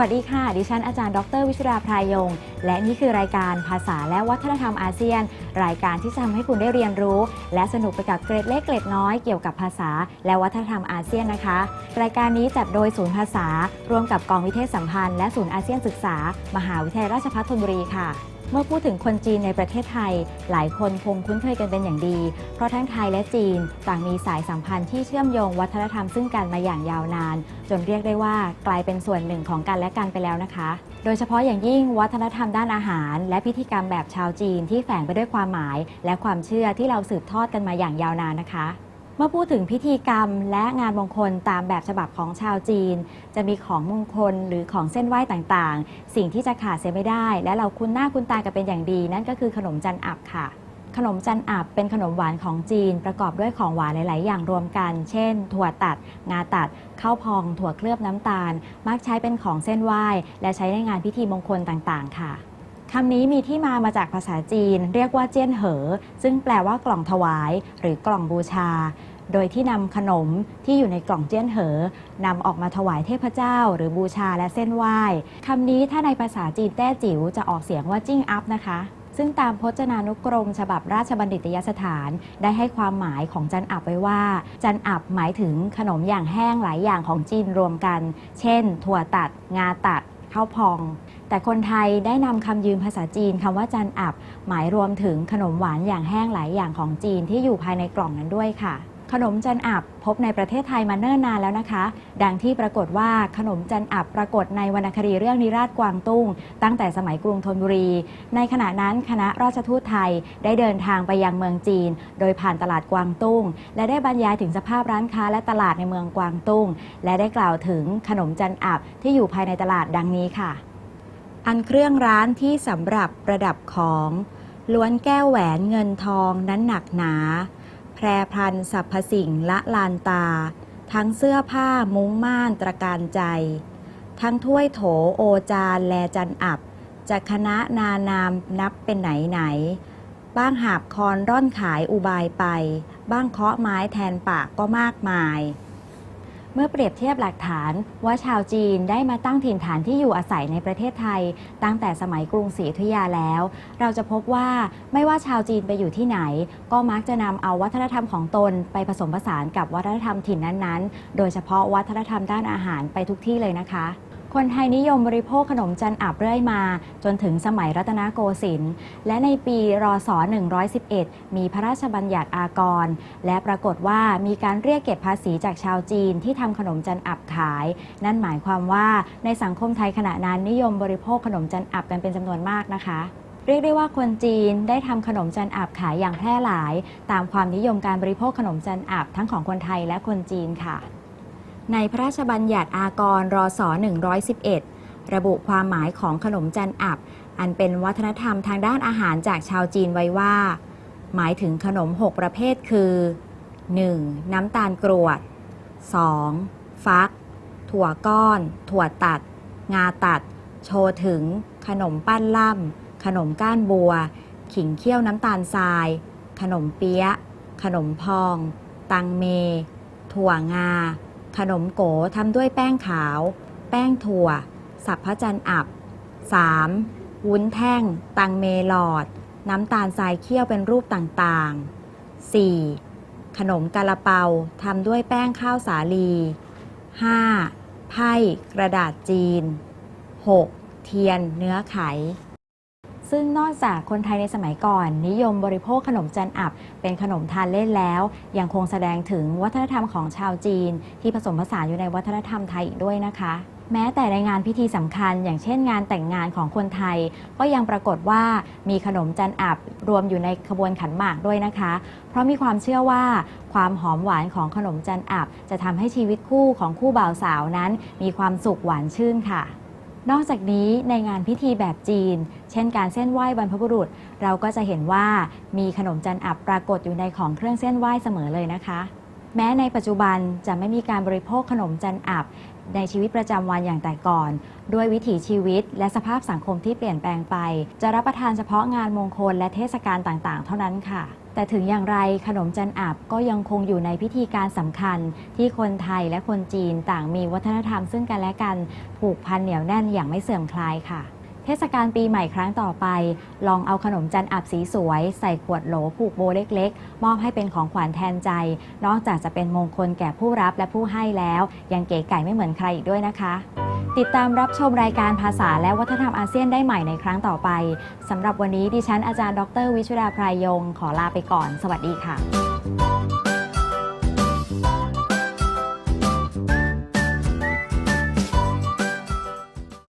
สวัสดีค่ะ ดิฉันอาจารย์ ดร วิชุราพรายง และนี่คือรายการภาษาและวัฒนธรรมอาเซียน รายการที่จะทำให้คุณได้เรียนรู้ และสนุกไปกับเกร็ดเล็กเกร็ดน้อยเกี่ยวกับภาษาและวัฒนธรรมอาเซียนนะคะ รายการนี้จัดโดยศูนย์ภาษา ร่วมกับกองวิเทศสัมพันธ์และศูนย์อาเซียนศึกษา มหาวิทยาลัยราชภัฏธนบุรีค่ะ เมื่อพูดถึงคนจีนในประเทศไทย หลายคนคงคุ้นเคยกันเป็นอย่างดี เพราะทั้งไทยและจีนต่างมีสายสัมพันธ์ที่เชื่อมโยงวัฒนธรรมซึ่งกันมาอย่างยาวนาน จนเรียกได้ว่ากลายเป็นส่วนหนึ่งของกันและกันไปแล้วนะคะ โดยเฉพาะอย่างยิ่งวัฒนธรรมด้านอาหาร และพิธีกรรมแบบชาวจีนที่แฝงไปด้วยความหมาย และความเชื่อที่เราสืบทอดกันมาอย่างยาวนานนะคะ เมื่อพูดถึงพิธีกรรมและงานมงคลตามแบบฉบับของชาวจีน จะมีของมงคลหรือของเส้นไหว้ต่างๆ สิ่งที่จะขาดเสียไม่ได้ และเราคุ้นหน้าคุ้นตากันเป็นอย่างดี นั่นก็คือขนมจันอับค่ะ ขนมจันอับเป็นขนมหวานของจีน ประกอบด้วยของหวานหลาย ๆ อย่างรวมกัน เช่น ถั่วตัด งาตัดข้าวพอง ถั่วเคลือบน้ำตาล มักใช้เป็นของเส้นไหว้ และใช้ในงานพิธีมงคลต่าง ๆ ค่ะ คำนี้มีที่มามาจากภาษาจีน เรียกว่าเจี้ยนเหอ ซึ่งแปลว่ากล่องถวาย หรือกล่องบูชา โดยที่นำขนมที่อยู่ในกล่องเจี้ยนเหอนำออกมาถวายเทพเจ้า หรือบูชาและเส้นไหว้คำนี้ถ้าในภาษาจีนแต้จิ๋วจะออกเสียงว่าจิ้งอัพนะคะซึ่งตามพจนานุกรม ฉบับราชบัณฑิตยสถานได้ให้ความหมายของจันอับไว้ว่า จันอับหมายถึงขนมอย่างแห้งหลายอย่างของจีนรวมกัน เช่น ถั่วตัด งาตัดข้าวพอง แต่คนไทยได้นำคำยืมภาษาจีนคำว่าจันอับ หมายรวมถึงขนมหวานอย่างแห้งหลายอย่างของจีนที่อยู่ภายในกล่องนั้นด้วยค่ะ ขนมจันอับพบในประเทศไทยมาเนิ่นนานแล้วนะคะ ดังที่ปรากฏว่าขนมจันอับปรากฏในวรรณคดีเรื่องนิราชกวางตุ้ง ตั้งแต่สมัยกรุงธนบุรี ในขณะนั้นคณะราชทูตไทยได้เดินทางไปยังเมืองจีน โดยผ่านตลาดกวางตุ้ง และได้บรรยายถึงสภาพร้านค้าและตลาดในเมืองกวางตุ้ง และได้กล่าวถึงขนมจันอับที่อยู่ภายในตลาดดังนี้ค่ะ อันเครื่องร้านที่สำหรับประดับของ ล้วนแก้วแหวนเงินทองนั้นหนักหนา แพรพันสรรพสิ่งละลานตา ทั้งเสื้อผ้ามุ้งม่านตระการใจ ทั้งถ้วยโถโอจานแลจันอับจะคณะนานามนับเป็นไหนไหน บ้างหาบคอนร่อนขายอุบายไป บ้างเคาะไม้แทนปากก็มากมาย มื่อเปรียบเทียบหลักฐานว่าชาวจีนได้มาตั้งถิ่นฐานที่อยู่อาศัยในประเทศไทย ตั้งแต่สมัยกรุงศรีอยุธยาแล้ว เราจะพบว่าไม่ว่าชาวจีนไปอยู่ที่ไหน ก็มักจะนำเอาวัฒนธรรมของตนไปผสมผสานกับวัฒนธรรมถิ่นนั้นๆ โดยเฉพาะวัฒนธรรมด้านอาหารไปทุกที่เลยนะคะ คนไทยนิยมบริโภคขนมจันอับเรื่อยมา จนถึงสมัยรัตนโกสินทร์และในปีรศ 111 มีพระราชบัญญัติอากร และปรากฏว่ามีการเรียกเก็บภาษีจากชาวจีนที่ทำขนมจันอับขาย นั่นหมายความว่าในสังคมไทยขณะนั้นนิยมบริโภคขนมจันอับกันเป็นจำนวนมากนะคะเรียกได้ว่าคนจีนได้ทำขนมจันอับขายอย่างแพร่หลาย ตามความนิยมการบริโภคขนมจันอับทั้งของคนไทยและคนจีนค่ะ ในพระราชบัญญัติอากรรศ111 ระบุความหมายของขนมจันอับ อันเป็นวัฒนธรรมทางด้านอาหารจากชาวจีนไว้ว่า หมายถึงขนม 6 ประเภทคือ 1. น้ำตาลกรวด 2. ฟัก ถั่วก้อน ถั่วตัด งาตัด โชถึง ขนมปั้นล่ำ ขนมก้านบัว ขิงเคี่ยวน้ำตาลทราย ขนมเปี๊ยะ ขนมพอง ตังเม ถั่วงา ขนมโกทำด้วยแป้งขาว แป้งถั่ว สับพระจันทร์อับ 3. วุ้นแท่ง ตังเมลอด น้ำตาลทรายเคี่ยวเป็นรูปต่างๆ 4. ขนมกะละเปาทำด้วยแป้งข้าวสาลี 5. ไพ่กระดาษจีน 6. เทียนเนื้อไข ซึ่งนอกจากคนไทยในสมัยก่อน นิยมบริโภคขนมจันอับ เป็นขนมทานเล่นแล้ว ยังคงแสดงถึงวัฒนธรรมของชาวจีน ที่ผสมผสานอยู่ในวัฒนธรรมไทยอีกด้วยนะคะ แม้แต่ในงานพิธีสำคัญ อย่างเช่นงานแต่งงานของคนไทย ก็ยังปรากฏว่ามีขนมจันอับรวมอยู่ในขบวนขันหมากด้วยนะคะ เพราะมีความเชื่อว่าความหอมหวานของขนมจันอับ จะทำให้ชีวิตคู่ของคู่บ่าวสาวนั้น มีความสุขหวานชื่นค่ะ นอกจากนี้ในงานพิธีแบบจีน เช่นการเส้นไหว้บรรพบุรุษ เราก็จะเห็นว่ามีขนมจันอับปรากฏอยู่ในของเครื่องเส้นไหว้เสมอเลยนะคะ แม้ในปัจจุบันจะไม่มีการบริโภคขนมจันอับในชีวิตประจำวันอย่างแต่ก่อน ด้วยวิถีชีวิต และสภาพสังคมที่เปลี่ยนแปลงไป จะรับประทานเฉพาะงานมงคลและเทศกาลต่างๆ เท่านั้นค่ะ แต่ถึงอย่างไรขนมจันอับก็ยังคงอยู่ในพิธีการสำคัญ ที่คนไทยและคนจีนต่างมีวัฒนธรรมซึ่งกันและกันผูกพันเหนียวแน่นอย่างไม่เสื่อมคลายค่ะ เทศกาลปีใหม่ครั้งต่อไป ลองเอาขนมจันอับสีสวย ใส่ขวดโหลผูกโบเล็กๆ มอบให้เป็นของขวัญแทนใจ นอกจากจะเป็นมงคลแก่ผู้รับและผู้ให้แล้ว ยังเก๋ไก่ไม่เหมือนใครอีกด้วยนะคะ ติดตามรับชมรายการภาษาและวัฒนธรรมอาเซียนได้ใหม่ในครั้งต่อไปสำหรับวันนี้ดิฉันอาจารย์ดร วิชุดาพรายยง ขอลาไปก่อน สวัสดีค่ะ